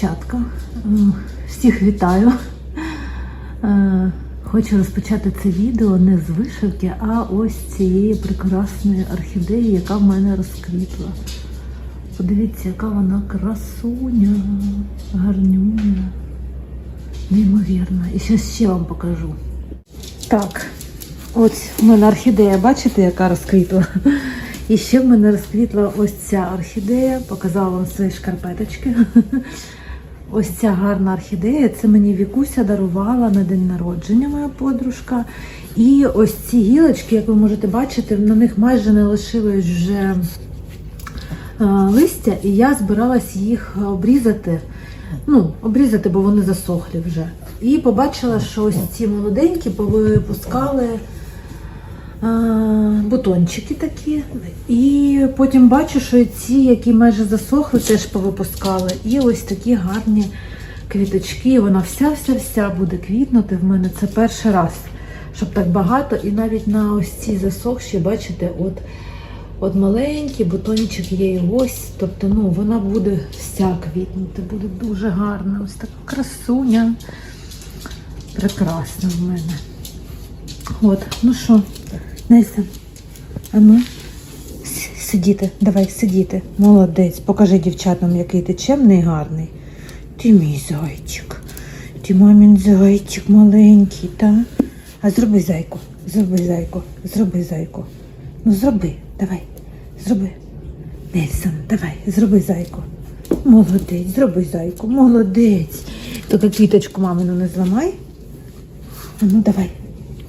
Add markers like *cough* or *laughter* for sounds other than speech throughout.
дівчатка. Всіх вітаю. Е, Хочу розпочати це відео не з вишивки, а ось цієї прекрасної орхідеї, яка в мене розквітла. Подивіться, яка вона красуня, гарнюня, неймовірна. І зараз ще вам покажу. Так, ось в мене орхідея, бачите, яка розквітла? І ще в мене розквітла ось ця орхідея, показала вам свої шкарпеточки. Ось ця гарна орхідея. Це мені Вікуся дарувала на день народження, моя подружка. І ось ці гілочки, як ви можете бачити, на них майже не лишилось вже е, листя, і я збиралась їх обрізати. Ну, обрізати, бо вони засохлі вже. І побачила, що ось ці молоденькі повипускали бутончики такі. І потім бачу, що ці, які майже засохли, теж повипускали. І ось такі гарні квіточки. Вона вся-вся-вся буде квітнути в мене. Це перший раз, щоб так багато. І навіть на ось ці засохші, бачите, от. От маленький бутончик є і ось, тобто ну, вона буде вся квітнути, буде дуже гарна. Ось така красуня. Прекрасна в мене. От, ну що, Неся, а ну, сидіти, давай, сидіти. Молодець. Покажи дівчатам, який ти чемний гарний. Ти мій зайчик. Ти мамін зайчик маленький, та? А зроби зайку, зроби зайку, зроби зайку. Ну зроби, давай, зроби. Нельсон, давай, зроби зайку. Молодець, зроби зайку, молодець. Тільки квіточку мамину не зламай. А ну давай.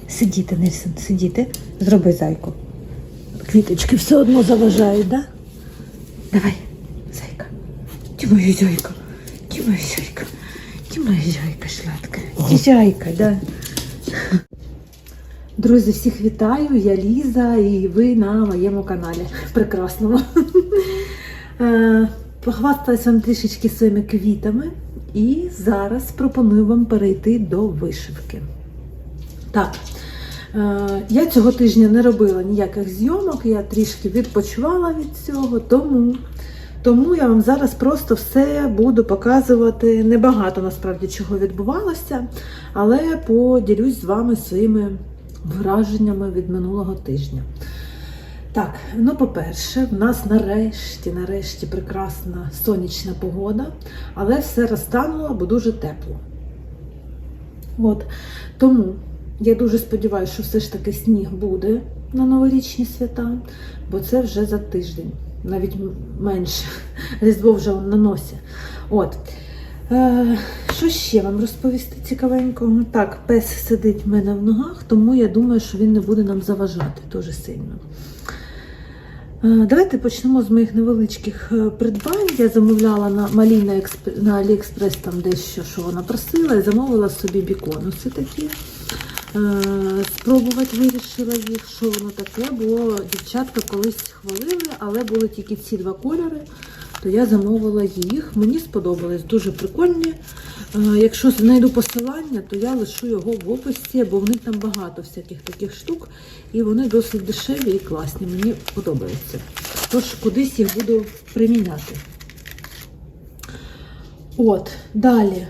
Сидіти, Нельсон, сидіти. Зроби зайку. Квіточки все одно заважають, да? Давай, зайка. Ти моя зайка. Ти моя зайка. Ти моя зайка сладка. Ти зайка, да. Друзі, всіх вітаю! Я Ліза і ви на моєму каналі. Прекрасному. Е, Похвасталась вам трішечки своїми квітами і зараз пропоную вам перейти до вишивки. Так, я цього тижня не робила ніяких зйомок, я трішки відпочивала від цього, тому, тому я вам зараз просто все буду показувати. Небагато насправді чого відбувалося, але поділюсь з вами своїми враженнями від минулого тижня. Так, ну по-перше, в нас нарешті, нарешті прекрасна сонячна погода, але все розтануло, бо дуже тепло. От. Тому я дуже сподіваюся, що все ж таки сніг буде на новорічні свята, бо це вже за тиждень, навіть менше. *laughs* Різдво вже на носі. От. Е, що ще вам розповісти цікавенького? Так, пес сидить в мене в ногах, тому я думаю, що він не буде нам заважати дуже сильно. Е, Давайте почнемо з моїх невеличких е, придбань. Я замовляла на малі на, на Аліекспрес там дещо, що вона просила, і замовила собі біконуси такі. Е, Спробувати вирішила їх, що воно таке, бо дівчатка колись хвалили, але були тільки ці два кольори, то я замовила їх. Мені сподобались, дуже прикольні. Е, Якщо знайду посилання, то я лишу його в описі, бо в них там багато всяких таких штук, і вони досить дешеві і класні. Мені подобаються. Тож кудись їх буду приміняти. От, далі.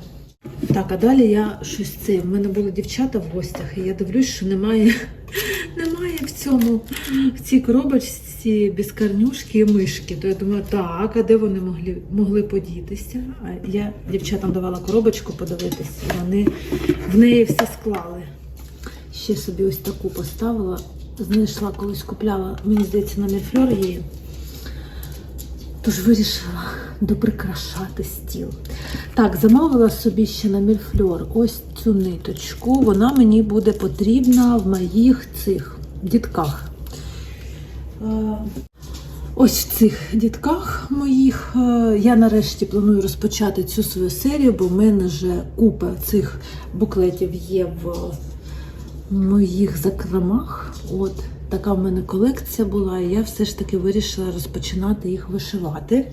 Так, а далі я щось це. В мене були дівчата в гостях, і я дивлюсь, що немає, *laughs* немає в цьому, в цій коробочці без карнюшки і мишки. То я думаю, так, а де вони могли, могли подітися? А я дівчатам давала коробочку подивитися, вони в неї все склали. Ще собі ось таку поставила. Знайшла, колись купляла, мені здається, на Мірфльор її. Тож вирішила доприкрашати стіл. Так, замовила собі ще на мільфльор ось цю ниточку. Вона мені буде потрібна в моїх цих дітках. Е, Ось в цих дітках моїх е, я нарешті планую розпочати цю свою серію, бо в мене вже купа цих буклетів є в моїх закромах. От така в мене колекція була, і я все ж таки вирішила розпочинати їх вишивати.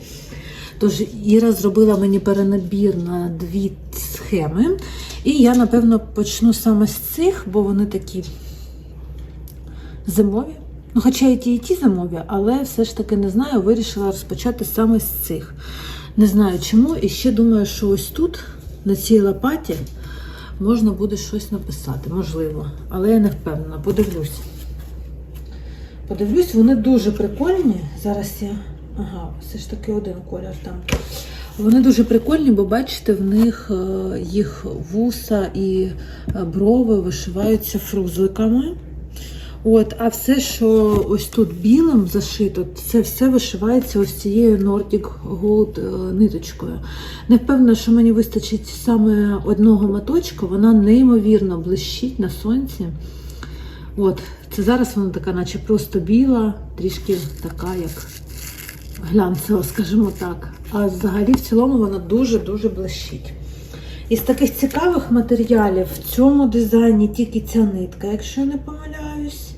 Тож Іра зробила мені перенабір на дві схеми. І я, напевно, почну саме з цих, бо вони такі зимові. Ну, хоча і ті, і ті зимові, але все ж таки не знаю, вирішила розпочати саме з цих. Не знаю чому. І ще думаю, що ось тут, на цій лопаті, можна буде щось написати, можливо. Але я не впевнена, подивлюсь. Подивлюсь, вони дуже прикольні. Зараз я. Ага, все ж таки один колір там. Вони дуже прикольні, бо бачите, в них е, їх вуса і е, брови вишиваються фрузликами. От, а все, що ось тут білим зашито, це все вишивається ось цією Nordic Gold е, ниточкою. Не впевнена, що мені вистачить саме одного моточка, вона неймовірно блищить на сонці. От, це зараз вона така, наче просто біла, трішки така, як глянцева, скажімо так. А взагалі в цілому вона дуже-дуже блищить. Із таких цікавих матеріалів в цьому дизайні тільки ця нитка, якщо я не помиляюсь.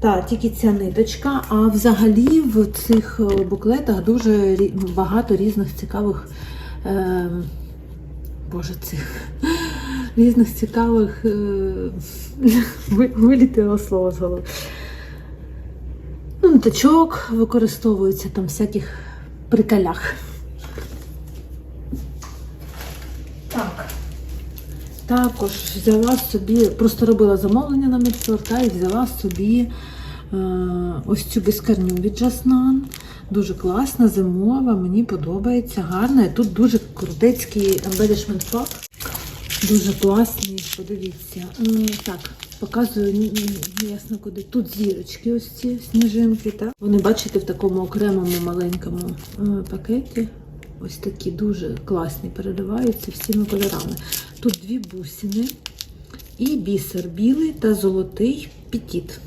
Так, тільки ця ниточка. А взагалі в цих е, буклетах дуже багато різних цікавих. Е, боже, цих різних цікавих е, ви- вилітіло слово з голови. Ну, ниточок використовується там всяких приколях. Так. Також взяла собі, просто робила замовлення на Мідсор, та і взяла собі е, ось цю безкарню від Жаснан. Дуже класна, зимова, мені подобається, гарна. І тут дуже крутецький embellishment pack. Дуже класний, подивіться. Так, показую ні- куди. Тут зірочки, ось ці сніжинки. Так? Вони бачите в такому окремому маленькому е, пакеті. Ось такі дуже класні, переливаються всіми кольорами. Тут дві бусини і бісер білий та золотий петіт.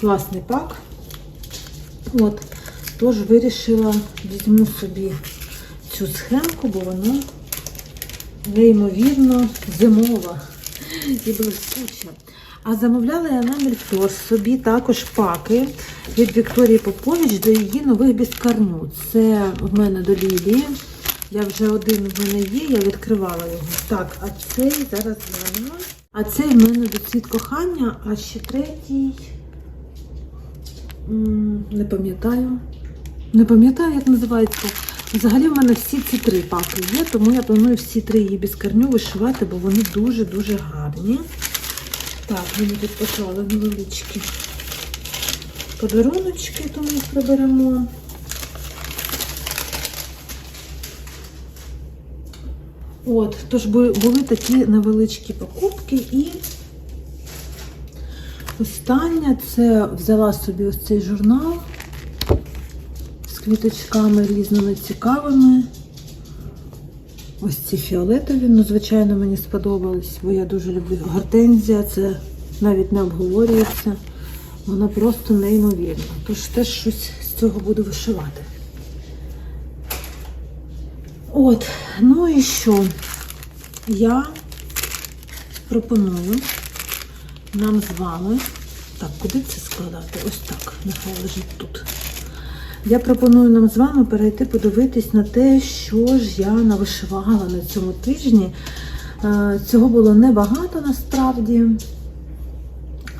Класний пак. От. Тож вирішила візьму собі цю схемку, бо вона неймовірно зимова і блискуча. А замовляла я на Мельфлор собі також паки від Вікторії Попович до її нових біскарню. Це в мене до Лілії. Я вже один в мене є, я відкривала його. Так, а цей зараз глянемо. А цей в мене до цвіт кохання, а ще третій. Не пам'ятаю. Не пам'ятаю, як називається. Взагалі в мене всі ці три паки є, тому я планую всі три її біскарню вишивати, бо вони дуже-дуже гарні. Так, мені тут поклали невеличкі подаруночки, тому їх приберемо. От, тож були такі невеличкі покупки і остання це взяла собі ось цей журнал квіточками різними цікавими. Ось ці фіолетові, ну, звичайно, мені сподобались, бо я дуже люблю гортензія, це навіть не обговорюється. Вона просто неймовірна. Тож теж щось з цього буду вишивати. От, ну і що? Я пропоную нам з вами. Так, куди це складати? Ось так, нехай лежить тут. Я пропоную нам з вами перейти подивитись на те, що ж я навишивала на цьому тижні. Е, Цього було небагато насправді,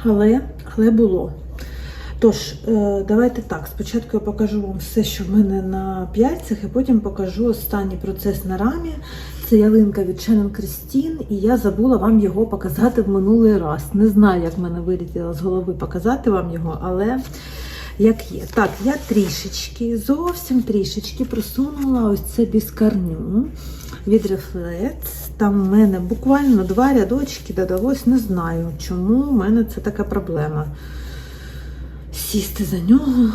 але, але було. Тож, е, давайте так. Спочатку я покажу вам все, що в мене на п'ятцях, і потім покажу останній процес на рамі. Це ялинка від Шеннон Крістін, і я забула вам його показати в минулий раз. Не знаю, як в мене вилетіло з голови показати вам його, але як є. Так, я трішечки, зовсім трішечки просунула ось це біскарню від Reflex. Там в мене буквально два рядочки додалось, не знаю, чому в мене це така проблема. Сісти за нього.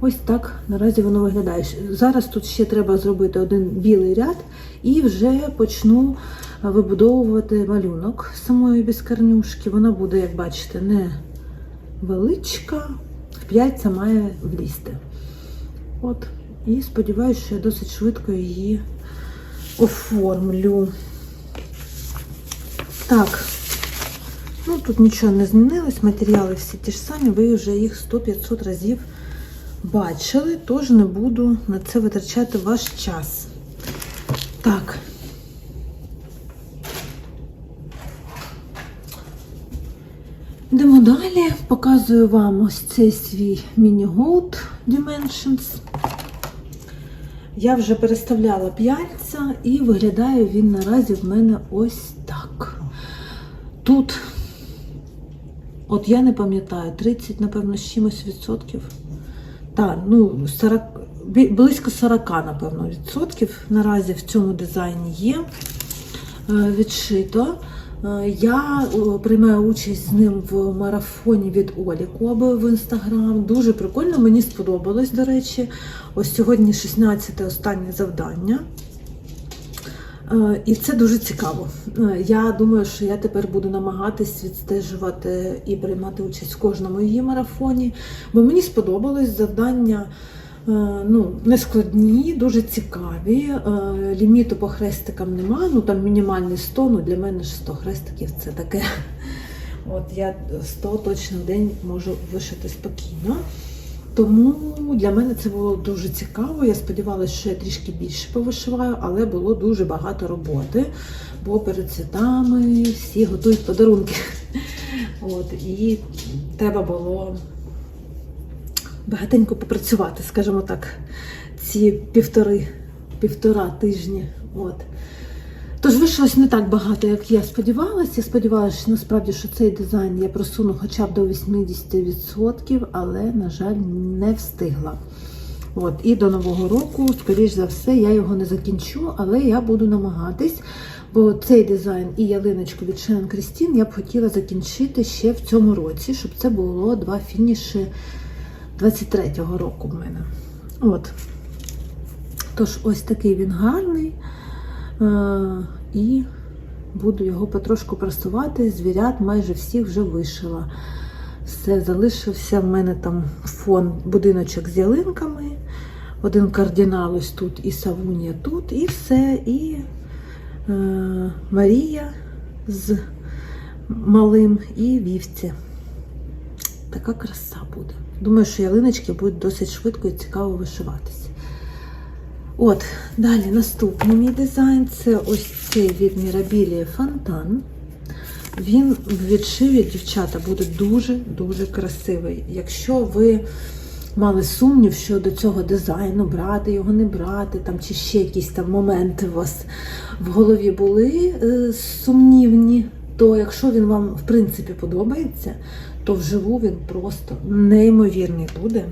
Ось так наразі воно виглядає. Зараз тут ще треба зробити один білий ряд і вже почну вибудовувати малюнок самої біскарнюшки. Вона буде, як бачите, не величка, в 5 це має влізти. От. І сподіваюся, що я досить швидко її оформлю. Так, ну тут нічого не змінилось, матеріали всі ті ж самі, ви вже їх 100-500 разів бачили, тож не буду на це витрачати ваш час. Так. Йдемо далі. Показую вам ось цей свій Gold Dimensions. Я вже переставляла п'яльця і виглядає він наразі в мене ось так. Тут, от я не пам'ятаю, 30, напевно, з чимось відсотків. Так, ну 40, близько 40, напевно, відсотків наразі в цьому дизайні є е, відшито. Е, Я приймаю участь з ним в марафоні від Олі Коби в інстаграм. Дуже прикольно, мені сподобалось, до речі. Ось сьогодні 16 останнє завдання. Е, І це дуже цікаво. Е, Я думаю, що я тепер буду намагатись відстежувати і приймати участь в кожному її марафоні, бо мені сподобалось завдання. Е, Ну, не складні, дуже цікаві. Е, Ліміту по хрестикам нема. Ну там мінімальний 100, ну для мене ж 100 хрестиків це таке. От я 100 точно в день можу вишити спокійно. Тому для мене це було дуже цікаво. Я сподівалася, що я трішки більше повишиваю, але було дуже багато роботи, бо перед святами всі готують подарунки. От, і треба було багатенько попрацювати, скажімо так, ці півтори, півтора тижні. От. Тож вийшлось не так багато, як я сподівалася. Я сподівалася, що насправді що цей дизайн я просуну хоча б до 80%, але, на жаль, не встигла. От, і до Нового року, скоріш за все, я його не закінчу, але я буду намагатись, бо цей дизайн і ялиночку від Шенон Крістін я б хотіла закінчити ще в цьому році, щоб це було два фініші 23-го року в мене. От. Тож, ось такий він гарний. Е, і буду його потрошку прасувати. Звірят майже всіх вже вишила. Все, залишився в мене там фон будиночок з ялинками. Один кардинал ось тут і Савунія тут, і все. І е, Марія з малим і вівці. Така краса буде. Думаю, що ялиночки будуть досить швидко і цікаво вишиватися. От, далі наступний мій дизайн це ось цей від Mirabilia Фонтан. Він в відшиві, дівчата, буде дуже-дуже красивий. Якщо ви мали сумнів щодо цього дизайну, брати його, не брати, там, чи ще якісь там моменти у вас в голові були е, сумнівні, то якщо він вам в принципі подобається, то вживу він просто неймовірний буде.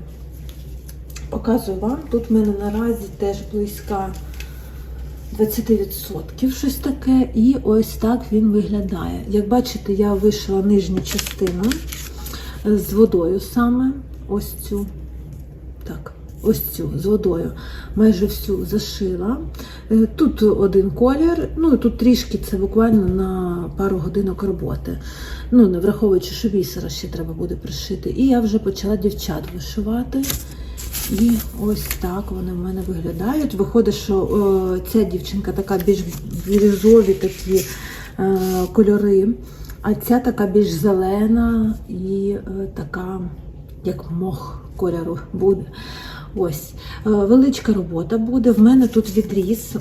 Показую вам. Тут в мене наразі теж близька 20% щось таке. І ось так він виглядає. Як бачите, я вишила нижню частину з водою саме. Ось цю. Так, ось цю з водою. Майже всю зашила. Е, Тут один колір, ну і тут трішки це буквально на пару годинок роботи. Ну, не враховуючи, що бісера ще треба буде пришити. І я вже почала дівчат вишивати. І ось так вони в мене виглядають. Виходить, що е, ця дівчинка така більш бірюзові такі е, кольори, а ця така більш зелена і е, така, як мох кольору буде. Ось. Е, величка робота буде. В мене тут відріз.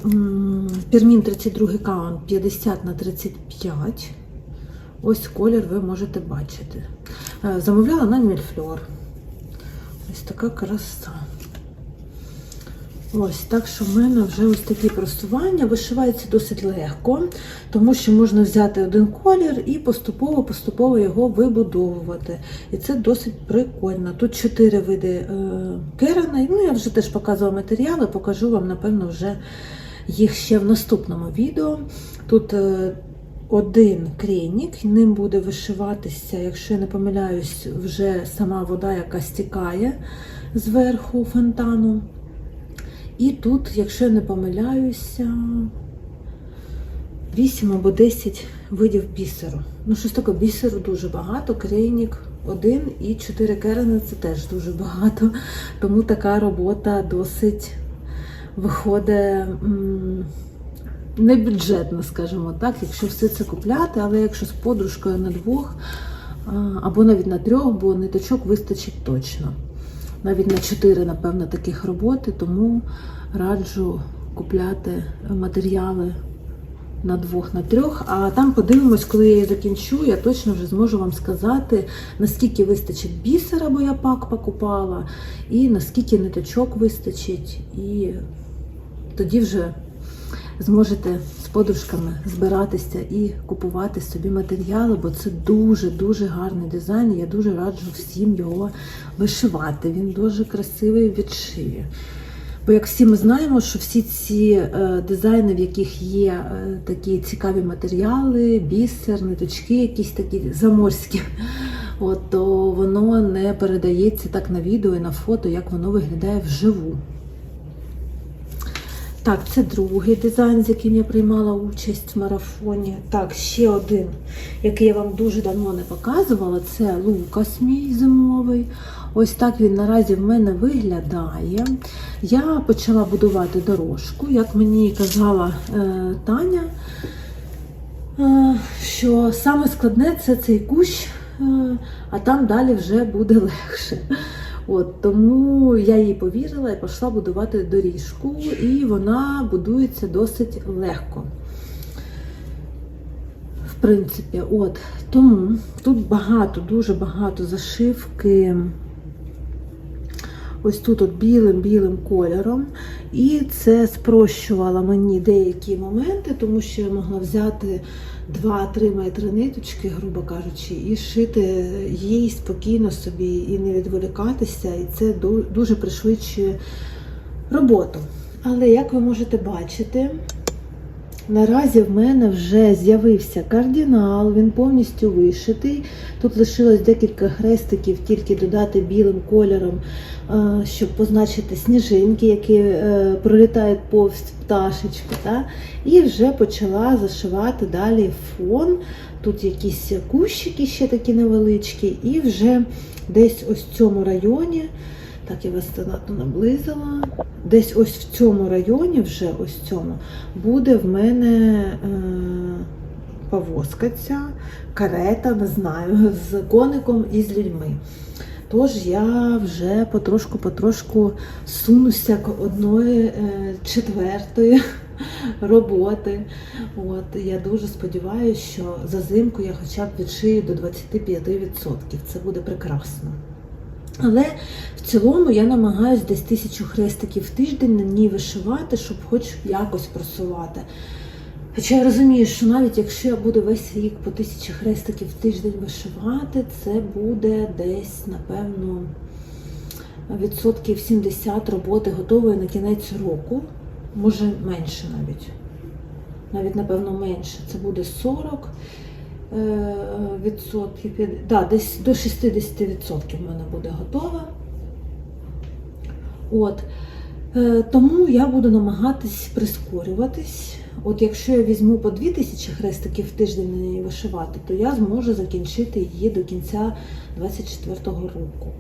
Пірмін 32 каунт 50 на 35. Ось колір ви можете бачити. Е, Замовляла на Мільфльор. Ось така краса. Ось, так що в мене вже ось такі просування. Вишивається досить легко, тому що можна взяти один колір і поступово-поступово його вибудовувати. І це досить прикольно. Тут чотири види е, керена. Ну, я вже теж показувала матеріали, покажу вам, напевно, вже їх ще в наступному відео. Тут е, один кренік, ним буде вишиватися, якщо я не помиляюсь, вже сама вода, яка стікає зверху фонтану. І тут, якщо я не помиляюся, 8 або 10 видів бісеру. Ну, щось таке бісеру дуже багато. Крейнік один і 4 керени це теж дуже багато. Тому така робота досить виходить небюджетно, скажімо так, якщо все це купляти, але якщо з подружкою на двох або навіть на трьох, бо ниточок вистачить точно. Навіть на 4, напевно, таких роботи, тому раджу купляти матеріали на двох, на трьох. А там подивимось, коли я її закінчу, я точно вже зможу вам сказати, наскільки вистачить бісера, бо я пак покупала, і наскільки ниточок вистачить, і тоді вже зможете з подружками збиратися і купувати собі матеріали, бо це дуже-дуже гарний дизайн. Я дуже раджу всім його вишивати. Він дуже красивий в відшиві. Бо як всі ми знаємо, що всі ці е, дизайни, в яких є е, такі цікаві матеріали, бісер, ниточки, якісь такі заморські, *laughs* от, то воно не передається так на відео і на фото, як воно виглядає вживу. Так, це другий дизайн, з яким я приймала участь в марафоні. Так, ще один, який я вам дуже давно не показувала, це Лукас мій зимовий. Ось так він наразі в мене виглядає. Я почала будувати дорожку, як мені казала е, Таня, е, що саме складне це цей кущ, е, а там далі вже буде легше. От, тому я їй повірила і пішла будувати доріжку, і вона будується досить легко. В принципі, от тому тут багато, дуже багато зашивки. Ось тут от білим-білим кольором. І це спрощувало мені деякі моменти, тому що я могла взяти 2-3 метри ниточки, грубо кажучи, і шити їй спокійно собі і не відволікатися. І це дуже пришвидшує роботу. Але як ви можете бачити, Наразі в мене вже з'явився кардинал, він повністю вишитий. Тут лишилось декілька хрестиків, тільки додати білим кольором, щоб позначити сніжинки, які е, пролітають повз пташечку. Та? І вже почала зашивати далі фон. Тут якісь кущики ще такі невеличкі, і вже десь ось в цьому районі. Так, я вас занадто наблизила. Десь ось в цьому районі, вже ось цьому, буде в мене е, повозка ця, карета, не знаю, з коником і з людьми. Тож я вже потрошку-потрошку сунуся к одної е, четвертої *laughs* роботи. От, я дуже сподіваюся, що за зимку я хоча б відшию до 25%. Це буде прекрасно. Але в цілому я намагаюся десь тисячу хрестиків в тиждень на ній вишивати, щоб хоч якось просувати. Хоча я розумію, що навіть якщо я буду весь рік по тисячі хрестиків в тиждень вишивати, це буде десь, напевно, відсотків 70 роботи готової на кінець року. Може менше навіть. Навіть, напевно, менше. Це буде 40 е, відсотків. Да, десь до 60% в мене буде готова. От. Е, Тому я буду намагатись прискорюватись. От якщо я візьму по 2000 хрестиків в тиждень на неї вишивати, то я зможу закінчити її до кінця 24-го року.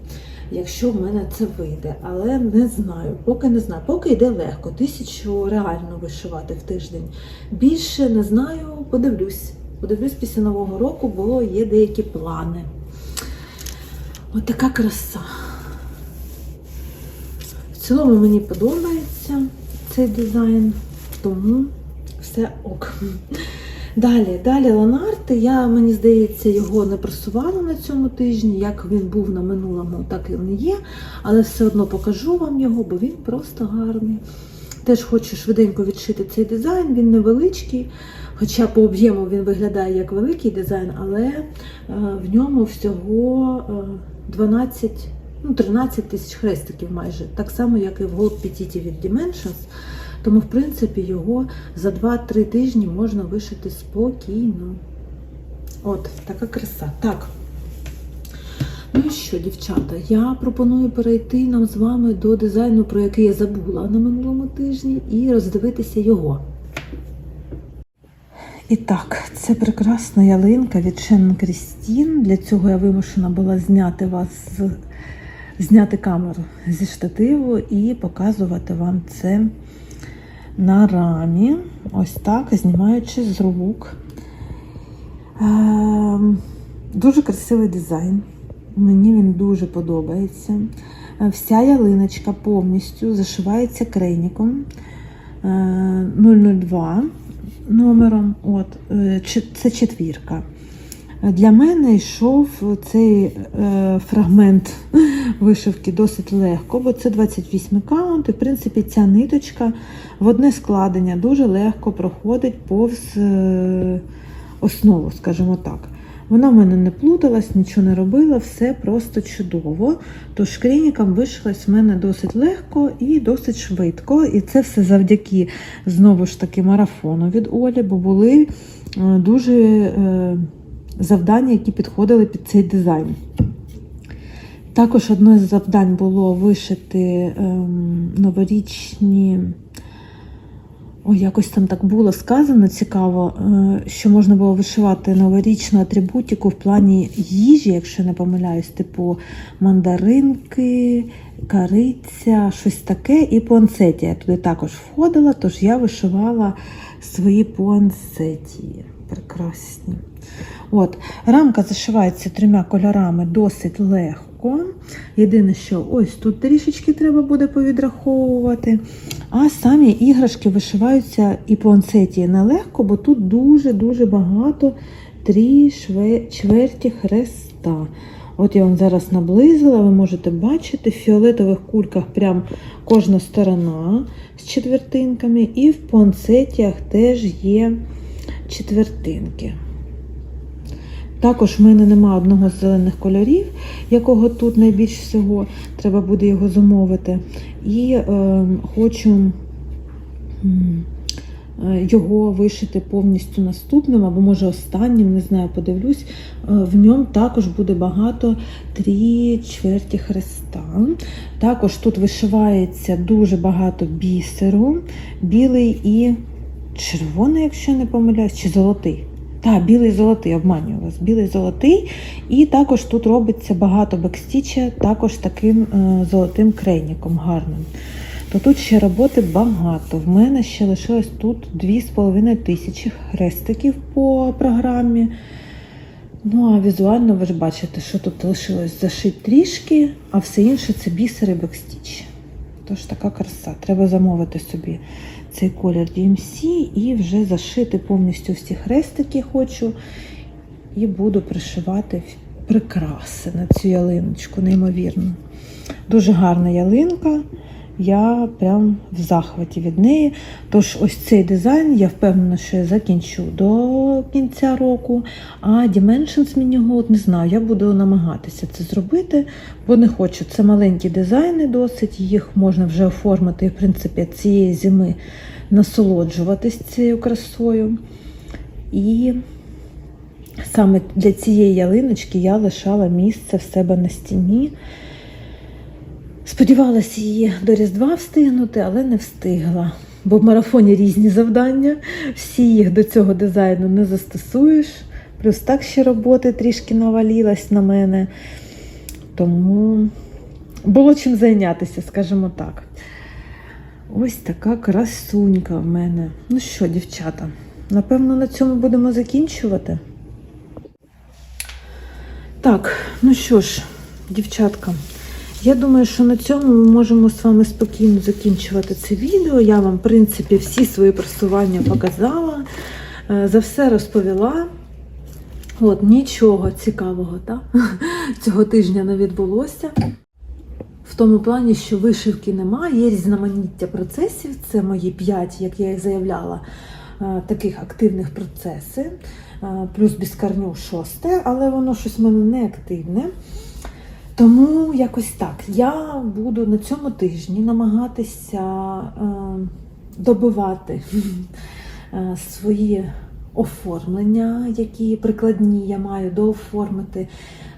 Якщо в мене це вийде, але не знаю, поки не знаю, поки йде легко, тисячу реально вишивати в тиждень. Більше не знаю, подивлюсь. Подивлюсь після Нового року, бо є деякі плани. От така краса. В цілому мені подобається цей дизайн, тому все ок. Далі, далі Ланарти. Я, мені здається, його не просувала на цьому тижні. Як він був на минулому, так і не є. Але все одно покажу вам його, бо він просто гарний. Теж хочу швиденько відшити цей дизайн, він невеличкий. Хоча по об'єму він виглядає як великий дизайн, але е, в ньому всього е, 12, ну, 13 тисяч хрестиків майже. Так само, як і в Gold Petite від Dimensions. Тому, в принципі, його за 2-3 тижні можна вишити спокійно. От, така краса. Так. Ну і що, дівчата, я пропоную перейти нам з вами до дизайну, про який я забула на минулому тижні, і роздивитися його. І так, це прекрасна ялинка від Шеннон Крістін. Для цього я вимушена була зняти вас зняти камеру зі штативу і показувати вам це на рамі. Ось так, знімаючи з рук. Ем, дуже красивий дизайн. Мені він дуже подобається. Е, Вся ялиночка повністю зашивається крейником е, 002 номером. От, е, це четвірка. Для мене йшов цей е, фрагмент *laughs* вишивки досить легко, бо це 28 каунт, і в принципі ця ниточка в одне складення дуже легко проходить повз е, основу, скажімо так. Вона в мене не плуталась, нічого не робила, все просто чудово. Тож клінікам вишилась в мене досить легко і досить швидко. І це все завдяки знову ж таки марафону від Олі, бо були е, дуже е, завдання, які підходили під цей дизайн. Також одне з завдань було вишити ем, новорічні. Ой, якось там так було сказано цікаво, е, що можна було вишивати новорічну атрибутику в плані їжі, якщо не помиляюсь, типу мандаринки, кариця, щось таке, і пуансеті. Я туди також входила, тож я вишивала свої пуансеті. Прекрасні. От, рамка зашивається трьома кольорами досить легко. Єдине, що ось тут трішечки треба буде повідраховувати. А самі іграшки вишиваються і по ансеті нелегко, бо тут дуже-дуже багато три чверті хреста. От я вам зараз наблизила, ви можете бачити, в фіолетових кульках прям кожна сторона з четвертинками, і в пуансетіях теж є четвертинки. Також в мене нема одного з зелених кольорів, якого тут найбільш всього, треба буде його замовити. І е, хочу його вишити повністю наступним, або може останнім, не знаю, подивлюсь. Е, В ньому також буде багато три чверті хреста. Також тут вишивається дуже багато бісеру, білий і червоний, якщо не помиляюсь, чи золотий. Так, білий золотий, обманюю вас. Білий золотий. І також тут робиться багато бекстіча, також таким е, золотим крейніком гарним. То тут ще роботи багато. В мене ще лишилось тут 2,5 тисячі хрестиків по програмі. Ну, а візуально ви ж бачите, що тут лишилось зашити трішки, а все інше це бісер і бекстіч. Тож така краса. Треба замовити собі цей колір DMC і вже зашити повністю всі хрестики хочу. І буду пришивати прикраси на цю ялиночку, неймовірно. Дуже гарна ялинка. Я прям в захваті від неї. Тож, ось цей дизайн, я впевнена, що я закінчу до кінця року. А Dimensions Mini Gold, не знаю, я буду намагатися це зробити, бо не хочу. Це маленькі дизайни досить, їх можна вже оформити, в принципі, цієї зими насолоджуватись цією красою. І саме для цієї ялиночки я лишала місце в себе на стіні. Сподівалася її до Різдва встигнути, але не встигла. Бо в марафоні різні завдання, всі їх до цього дизайну не застосуєш. Плюс так ще роботи трішки навалілась на мене. Тому було чим зайнятися, скажімо так. Ось така красунька в мене. Ну що, дівчата, напевно, на цьому будемо закінчувати. Так, ну що ж, дівчатка, я думаю, що на цьому ми можемо з вами спокійно закінчувати це відео. Я вам, в принципі, всі свої просування показала, е, за все розповіла. От, нічого цікавого та? *laughs* цього тижня не відбулося. В тому плані, що вишивки немає, є різноманіття процесів. Це мої п'ять, як я і заявляла, е, таких активних процеси. Е, Плюс без корню шосте, але воно щось в мене не активне. Тому якось так. Я буду на цьому тижні намагатися е, добивати е, свої оформлення, які прикладні я маю дооформити.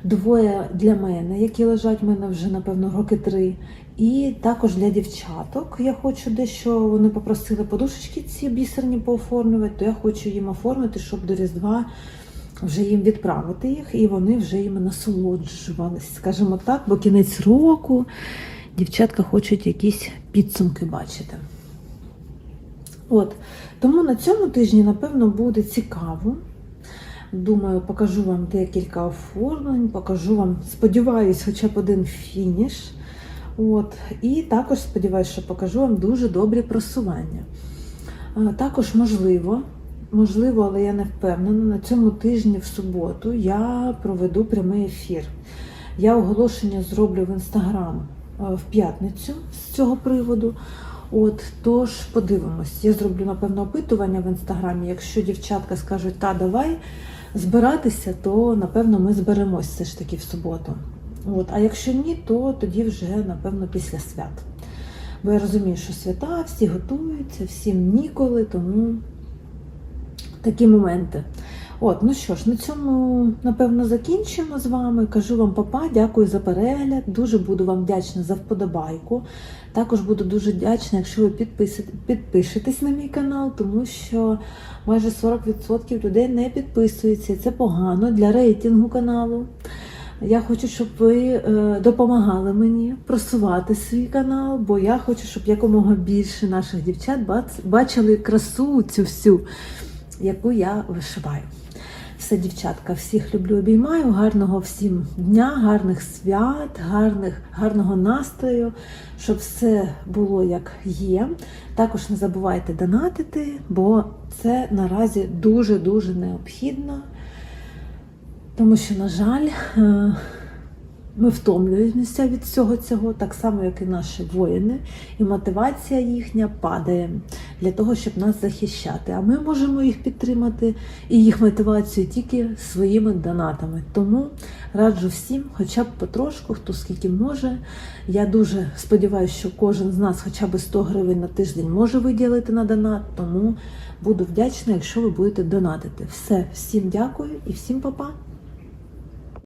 Двоє для мене, які лежать в мене вже, напевно, роки три. І також для дівчаток. Я хочу дещо, вони попросили подушечки ці бісерні пооформлювати, то я хочу їм оформити, щоб до Різдва вже їм відправити їх, і вони вже їм насолоджувались, скажімо так, бо кінець року дівчатка хочуть якісь підсумки бачити. От, тому на цьому тижні, напевно, буде цікаво. Думаю, покажу вам декілька оформлень, покажу вам, сподіваюсь, хоча б один фініш. От. І також сподіваюся, що покажу вам дуже добрі просування. Е, Також, можливо, можливо, але я не впевнена. На цьому тижні в суботу я проведу прямий ефір. Я оголошення зроблю в інстаграм е, в п'ятницю з цього приводу. От тож подивимось. Я зроблю напевно опитування в інстаграмі. Якщо дівчатка скажуть, та давай збиратися, то напевно ми зберемось все ж таки в суботу. От, а якщо ні, то тоді вже напевно після свят. Бо я розумію, що свята, всі готуються, всім ніколи, тому такі моменти. От, ну що ж, на цьому напевно закінчимо з вами. Кажу вам папа, дякую за перегляд. Дуже буду вам вдячна за вподобайку. Також буду дуже вдячна, якщо ви підпишетесь на мій канал, тому що майже 40% людей не підписуються. Це погано для рейтингу каналу. Я хочу, щоб ви е, допомагали мені просувати свій канал, бо я хочу, щоб якомога більше наших дівчат бачили красу цю всю, яку я вишиваю. Все, дівчатка, всіх люблю, обіймаю. Гарного всім дня, гарних свят, гарних, гарного настрою, щоб все було як є. Також не забувайте донатити, бо це наразі дуже-дуже необхідно. Тому що, на жаль, е, ми втомлюємося від всього цього, так само, як і наші воїни, і мотивація їхня падає для того, щоб нас захищати. А ми можемо їх підтримати і їх мотивацію тільки своїми донатами. Тому раджу всім, хоча б потрошку, хто скільки може. Я дуже сподіваюся, що кожен з нас хоча б 100 гривень на тиждень може виділити на донат. Тому буду вдячна, якщо ви будете донатити. Все, всім дякую і всім па-па!